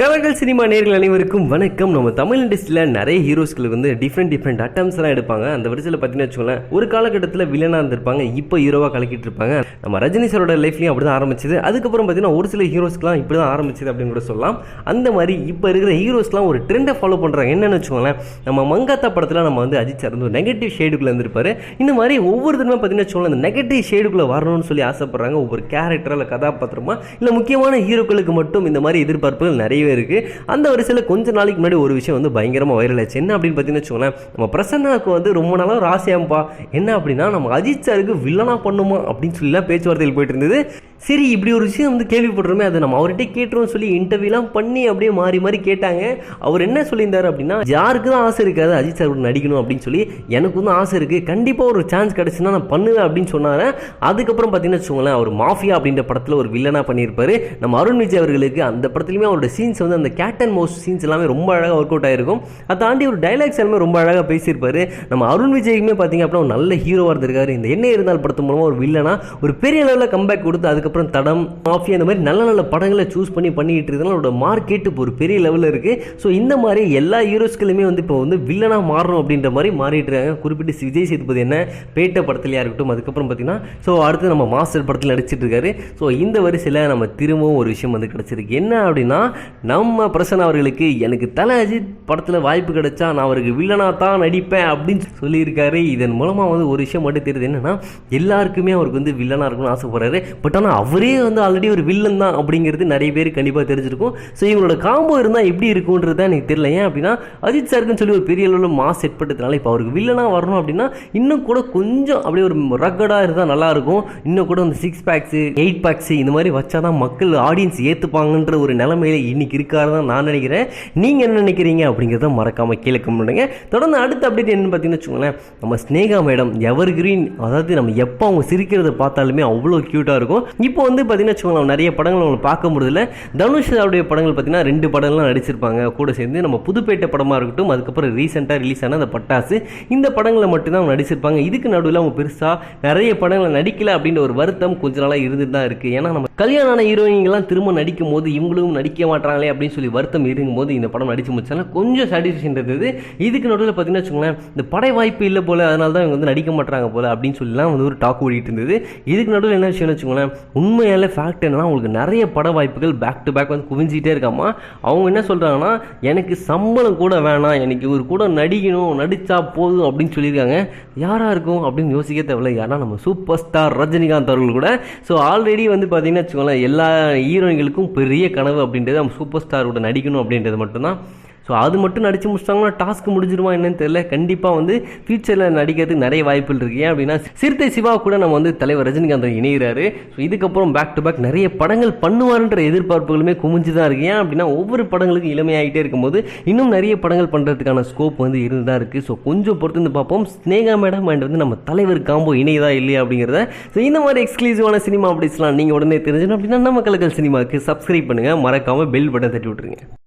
கலர்கள் cinema நேர்கள் அனைவருக்கும் வணக்கம். நம்ம தமிழ் இண்டஸ்ட்ரியில் நிறைய ஹீரோஸ்களுக்கு வந்து டிஃப்ரெண்ட் டிஃப்ரெண்ட் அட்டம்ஸ் எல்லாம் எடுப்பாங்க. அந்த வரிசையில் பார்த்தீங்கன்னா வச்சுக்கோங்களேன் ஒரு காலகட்டத்தில் வில்லனாக இருந்திருப்பாங்க. இப்போ ஹீரோவாக கலக்கிட்டு இருப்பாங்க. நம்ம ரஜினி சாரோட லைஃப்லையும் அப்படி தான் ஆரம்பிச்சது. அதுக்கப்புறம் பார்த்தீங்கன்னா ஒரு சில ஹீரோஸ்க்குலாம் இப்படி தான் ஆரம்பிச்சது அப்படின்னு கூட சொல்லலாம். அந்த மாதிரி இப்போ இருக்கிற ஹீரோஸ்லாம் ஒரு ட்ரெண்டை ஃபாலோ பண்ணுறாங்க என்னென்னு வச்சுக்கோங்களேன் நம்ம மங்காத்தா படத்தில் நம்ம வந்து அஜித் சார் வந்து ஒரு நெகட்டிவ் ஷேடுக்குள்ளே இருந்திருப்பாரு. இந்த மாதிரி ஒவ்வொரு தினமும் பார்த்தீங்கன்னா வச்சுக்கோங்களேன் அந்த நெகட்டிவ் ஷேடுக்குள்ளே வரணும்னு சொல்லி ஆசைப்படுறாங்க. ஒவ்வொரு கேரக்டரில் கதாபாத்திரமா இல்லை முக்கியமான ஹீரோக்களுக்கு மட்டும் இந்த மாதிரி எதிர்பார்ப்புகள் நிறையவே இருக்குது அந்த வரிசையில் கொஞ்ச நாளைக்கு முன்னாடி ஒரு விஷயம் வந்து பயங்கரமாக வைரல் ஆச்சு என்ன அப்படின்னு பார்த்தீங்கன்னா வச்சுக்கோங்களேன் நம்ம பிரசன்னாவுக்கு வந்து ரொம்ப நாளாக ஒரு என்ன அப்படின்னா நம்ம அஜித் சாருக்கு வில்லனா பண்ணுமா அப்படின்னு சொல்லி பேச்சுவார்த்தையில் போயிட்டு இருந்தது. சரி இப்படி ஒரு விஷயம் வந்து கேள்விப்படுறோமே அதை நம்ம அவர்கிட்ட கேட்டுருவோம் சொல்லி இன்டர்வியூலாம் பண்ணி அப்படியே மாறி மாறி கேட்டாங்க. அவர் என்ன சொல்லியிருந்தாரு அப்படின்னா யாருக்கு தான் ஆசை இருக்காது அஜித் சார் நடிக்கணும் அப்படின்னு சொல்லி எனக்கு வந்து ஆசை இருக்குது கண்டிப்பாக ஒரு சான்ஸ் கிடச்சுன்னா நான் பண்ணுவேன் அப்படின்னு சொன்னாரு. அதுக்கப்புறம் பார்த்தீங்கன்னா வச்சுக்கோங்களேன் அவர் மாஃபியா அப்படின்ற படத்தில் ஒரு வில்லனாக பண்ணியிருப்பார். நம்ம அருண் விஜய் அவர்களுக்கு அந்த படத்துலையுமே அவரோட சீன்ஸ் வந்து அந்த கேட்டன் மோஸ் சீன்ஸ் எல்லாமே ரொம்ப அழகாக ஒர்க் அவுட் ஆயிருக்கும். அதை தாண்டி ஒரு டைலாக்ஸ் எல்லாமே ரொம்ப அழகாக பேசியிருப்பாரு. நம்ம அருண் விஜய்க்குமே பார்த்தீங்க அப்படின்னா ஒரு நல்ல ஹீரோவாக இருந்திருக்காரு. இந்த என்ன இருந்தால் படத்து மூலமாக ஒரு வில்லனா ஒரு பெரிய லெவலில் கம்பேக் கொடுத்து அதுக்கு அதுக்கப்புறம் தடம் மாஃபியா இந்த மாதிரி நல்ல நல்ல படங்களை சூஸ் பண்ணி பண்ணிட்டு இருக்கிறதுனால அவரோட மார்க்கெட் இப்போ ஒரு பெரிய லெவலில் இருக்குது ஸோ இந்த மாதிரி எல்லா ஹீரோஸ்களுமே வந்து இப்போ வந்து வில்லனாக மாறணும் அப்படின்ற மாதிரி மாறிட்டு இருக்காங்க. குறிப்பிட்டு விஜய் சேதுபதி என்ன பேட்ட படத்துலையாக இருக்கட்டும் அதுக்கப்புறம் பார்த்தீங்கன்னா ஸோ அடுத்து நம்ம மாஸ்டர் படத்தில் நடிச்சிட்டு இருக்காரு. ஸோ இந்த வரிசையில் நம்ம திரும்பவும் ஒரு விஷயம் வந்து கிடச்சிருக்கு. என்ன அப்படின்னா நம்ம பிரசன் அவர்களுக்கு எனக்கு தலை அஜித் படத்தில் வாய்ப்பு கிடைச்சா நான் அவருக்கு வில்லனாக தான் நடிப்பேன் அப்படின்னு சொல்லியிருக்காரு. இதன் மூலமாக வந்து ஒரு விஷயம் மட்டும் தெரியுது. என்னன்னா எல்லாருக்குமே அவருக்கு வந்து வில்லனாக இருக்கணும்னு ஆசைப்படுறாரு. பட் ஆனால் அவரே வந்து ஆல்ரெடி ஒரு வில்லன் தான் அப்படிங்கிறது நிறைய பேர் கண்டிப்பாக தெரிஞ்சிருக்கும். ஸோ இவங்களோட காம்போ இருந்தால் எப்படி இருக்கும்ன்றது தான் எனக்கு தெரியல. ஏன் அப்படின்னா அஜித் சாருக்குன்னு சொல்லி ஒரு பெரிய அளவில் மாஸ் செட் இப்போ அவருக்கு வில்லனாக வரணும் அப்படின்னா இன்னும் கூட கொஞ்சம் அப்படியே ஒரு ரக்கடாக இருந்தால் நல்லாயிருக்கும் இன்னும் கூட அந்த சிக்ஸ் பேக்ஸு எயிட் பேக்ஸு இந்த மாதிரி வச்சா தான் மக்கள் ஆடியன்ஸ் ஏற்றுப்பாங்கன்ற ஒரு நிலைமையில இன்னைக்கு இருக்காரு தான் நான் நினைக்கிறேன். நீங்கள் என்ன நினைக்கிறீங்க அப்படிங்கிறத மறக்காமல் கீழே கமெண்ட் பண்ணுங்க. தொடர்ந்து அடுத்த அப்டேட் என்னன்னு பார்த்தீங்கன்னு வச்சுக்கோங்களேன் நம்ம ஸ்னேகா மேடம் எவர் கிரீன் அதாவது நம்ம எப்போ அவங்க சிரிக்கிறத பார்த்தாலுமே அவ்வளோ க்யூட்டாக இருக்கும். இப்போ வந்து பார்த்தீங்கன்னா வச்சுக்கோங்களேன் நிறைய படங்கள் அவங்க பார்க்க முடியல தனுஷ் அவருடைய படங்கள் பார்த்தீங்கன்னா ரெண்டு படங்கள்லாம் நடிச்சிருப்பாங்க. கூட சேர்ந்து நம்ம புதுப்பேட்டை படமாக இருக்கட்டும் அதுக்கப்புறம் ரீசெண்டாக ரிலீஸ் ஆன அந்த பட்டாசு இந்த படங்களை மட்டும்தான் அவங்க நடிச்சிருப்பாங்க. இதுக்கு நடுவில் அவங்க பெருசாக நிறைய படங்களை நடிக்கல அப்படின்ற ஒரு வருத்தம் கொஞ்ச நாளாக இருந்துட்டு தான் இருக்குது ஏன்னா நம்ம கல்யாணம் ஆன ஹீரோயின்கெல்லாம் திரும்ப நடிக்கும் போது இவங்களும் நடிக்க மாட்டாங்களே அப்படின்னு சொல்லி வருத்தம் இருக்கும்போது இந்த படம் நடிச்சு முடிச்சாலும் கொஞ்சம் சாட்டிஸ்ஃபேக்ஷன் இருந்தது. இதுக்கு நடுவில் பார்த்தீங்கன்னா வச்சுக்கோங்களேன் இந்த படை வாய்ப்பு இல்லை போல அதனால தான் இவங்க வந்து நடிக்க மாட்டாங்க போல அப்படின்னு சொல்லிலாம் வந்து ஒரு டாக் ஓடிட்டு இருந்தது. இதுக்கு நடுவில் என்ன விஷயம்னு வச்சுக்கோங்களேன் உண்மையால ஃபேக்ட் என்னன்னா அவங்களுக்கு நிறைய பட வாய்ப்புகள் பேக் டு பேக் வந்து குவிஞ்சிக்கிட்டே இருக்காமா அவங்க என்ன சொல்கிறாங்கன்னா எனக்கு சம்பளம் கூட வேணாம் எனக்கு இவர் கூட நடிக்கணும் நடித்தா போதும் அப்படின்னு சொல்லியிருக்காங்க. யாராக இருக்கும் அப்படின்னு யோசிக்க தேவையில்ல. யாரா நம்ம சூப்பர் ஸ்டார் ரஜினிகாந்த் அவர்கள் கூட. ஸோ ஆல்ரெடி வந்து பார்த்தீங்கன்னா வச்சுக்கோங்களேன் எல்லா ஹீரோயின்களுக்கும் பெரிய கனவு அப்படின்றது நம்ம சூப்பர் ஸ்டாரோட நடிக்கணும் அப்படின்றது மட்டும்தான். ஸோ அது மட்டும் நடித்து முடிச்சிட்டாங்கன்னா டாஸ்க் முடிஞ்சிருமா என்னன்னு தெரியல. கண்டிப்பாக வந்து ஃபியூச்சரில் நடிக்கிறதுக்கு நிறைய வாய்ப்புகள் இருக்கு. ஏன் அப்படின்னா சிறுத்தை சிவா கூட நம்ம வந்து தலைவர் ரஜினிகாந்த் இணைகிறாரு ஸோ இதுக்கப்புறம் பேக் டு பேக் நிறைய படங்கள் பண்ணுவார்ன்ற எதிர்பார்ப்புகளுமே குமிஞ்சு தான் இருக்கு. ஏன் அப்படின்னா ஒவ்வொரு படங்களுக்கும் இளமையாகிட்டே இருக்கும்போது இன்னும் நிறைய படங்கள் பண்ணுறதுக்கான ஸ்கோப் வந்து இருந்து தான் இருக்குது ஸோ கொஞ்சம் பொறுத்து வந்து பார்ப்போம். ஸ்னேகா மேடம் அண்ட் வந்து நம்ம தலைவர் காம்போ இணையதா இல்லையா அப்படிங்கிறத. ஸோ இந்த மாதிரி எக்ஸ்க்ளூசிவான சினிமா அப்படிஸ்லாம் நீங்கள் உடனே தெரிஞ்சுக்கணும் அப்படின்னா நம்ம கலக்கல் சினிமாவுக்கு சப்ஸ்கிரைப் பண்ணுங்கள் மறக்காமல் பெல் பட்டன் தட்டி விட்டுருங்க.